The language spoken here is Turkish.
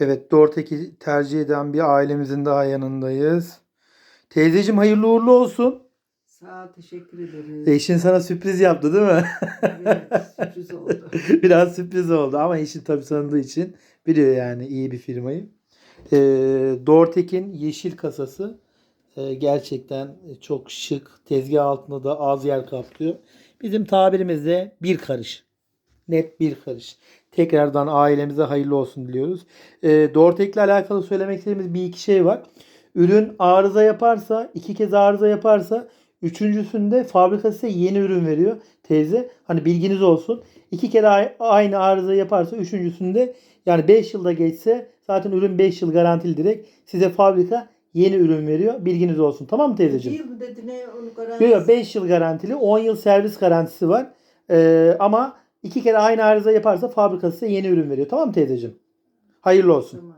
Evet Dortek'i tercih eden bir ailemizin daha yanındayız. Teyzeciğim hayırlı uğurlu olsun. Sağ ol, teşekkür ederiz. Eşin sana sürpriz yaptı değil mi? Evet, sürpriz oldu. Biraz sürpriz oldu ama eşin tabii tanıdığı için biliyor yani iyi bir firmayı. Ee, Dortek'in yeşil kasası e, gerçekten çok şık. Tezgah altında da az yer kaplıyor. Bizim tabirimizde bir karış. Net bir karış. Tekrardan ailemize hayırlı olsun diliyoruz. E, Dortek'le alakalı söylemek istediğimiz bir iki şey var. Ürün arıza yaparsa, iki kez arıza yaparsa üçüncüsünde fabrikası size yeni ürün veriyor teyze. Hani bilginiz olsun. İki kere aynı arıza yaparsa üçüncüsünde yani 5 yılda geçse zaten ürün 5 yıl garantili direkt. Size fabrika yeni ürün veriyor. Bilginiz olsun. Tamam mı teyzeciğim? Değil mi dedi ne onu garantisi? yok 5 yıl garantili 10 yıl servis garantisi var. Ee, ama iki kere aynı arıza yaparsa fabrikası size yeni ürün veriyor. Tamam mı teyzeciğim? Hayırlı olsun. Tamam.